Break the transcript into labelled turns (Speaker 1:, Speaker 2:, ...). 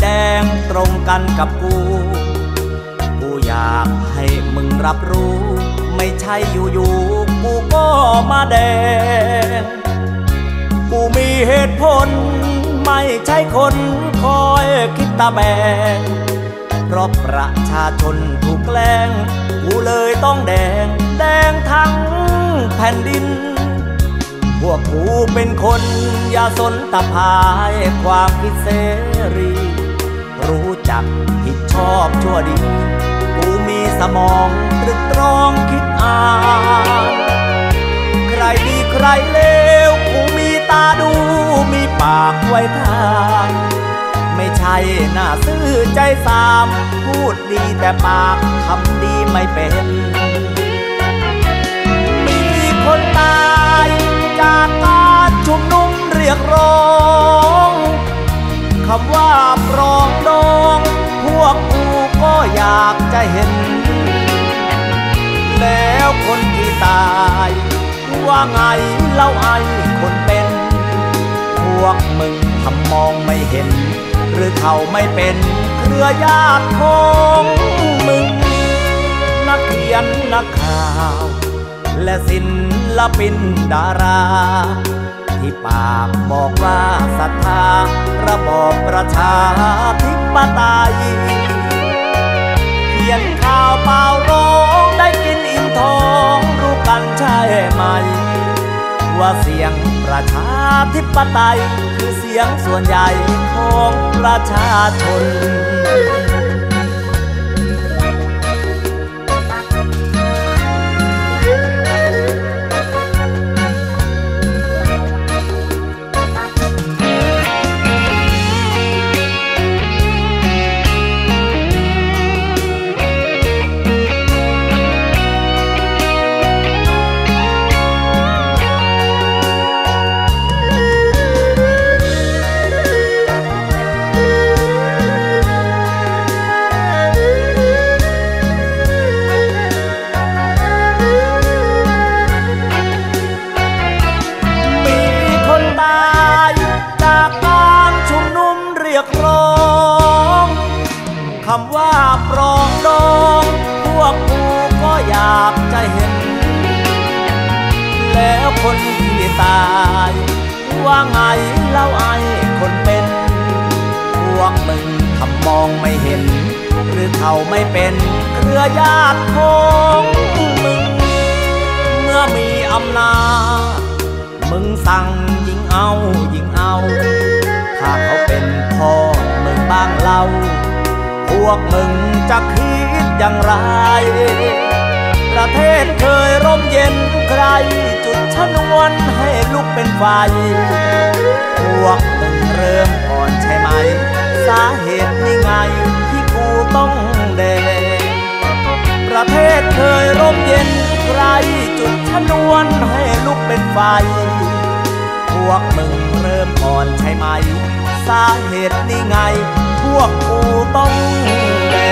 Speaker 1: แดงตรงกันกับกู กูอยากให้มึงรับรู้ ไม่ใช่อยู่ๆกูก็มาแดง กูมีเหตุผล ไม่ใช่คนคอยคิดตาแบงเพราะประชาชนถูกแกล้ง กูเลยต้องแดง แดงทั้งแผ่นดิน พวกกูเป็นคนอย่าสนตะพายความคิดเสรี รู้จักผิดชอบชั่วดี กูมีสมองตรึกตรองคิดอ่าน ใครดีใครเลวกูมีตาดูมีปากไว้ทางไม่ใช่หน้าซื่อใจสาม พูดดีแต่ปากทำดีไม่เป็น มีคนตายจากการชุมนุมเรียกร้อง คำว่าปรองดอง พวกกูก็อยากจะเห็น แล้วคนที่ตาย ว่าไงเล่าไอคนเป็น พวกมึงทำมองไม่เห็น หรือเขาไม่เป็นเครือญาติของมึง นักเขียนนักข่าว และศิลปินดารา ที่ปากบอกว่าศรัทธา ระบอบประชาธิปไตยเขียนข่าวเปล่าร้องได้กินอิ่มทองรู้กันใช่ไหม ว่าเสียงประชาธิปไตยคือเสียงส่วนใหญ่ของประชาชน คำว่าปรองดอง พวกกูก็อยากจะเห็น แล้วคนที่ตายว่าไงเล่าไอคนเป็น พวกมึงทำมองไม่เห็น หรือเขาไม่เป็นเครือญาติของมึง เมื่อมีอำนาจมึงสั่งยิงเอายิงเอา ถ้าเขาเป็นพ่อมึงบ้างเล่า วกมึงจะคิดอย่างไร ประเทศเคยร่มเย็นใคร จุดชนวนให้ลุกเป็นไฟ พวกมึงเริ่มอ่อนใช่ไหม สาเหตุนี่ไงที่กูต้องแดงประเทศเคยร่มเย็นใคร จุดชนวนให้ลุกเป็นไฟ พวกมึงเริ่มอ่อนใช่ไหม สาเหตุนี่ไง วกกูต้องแดง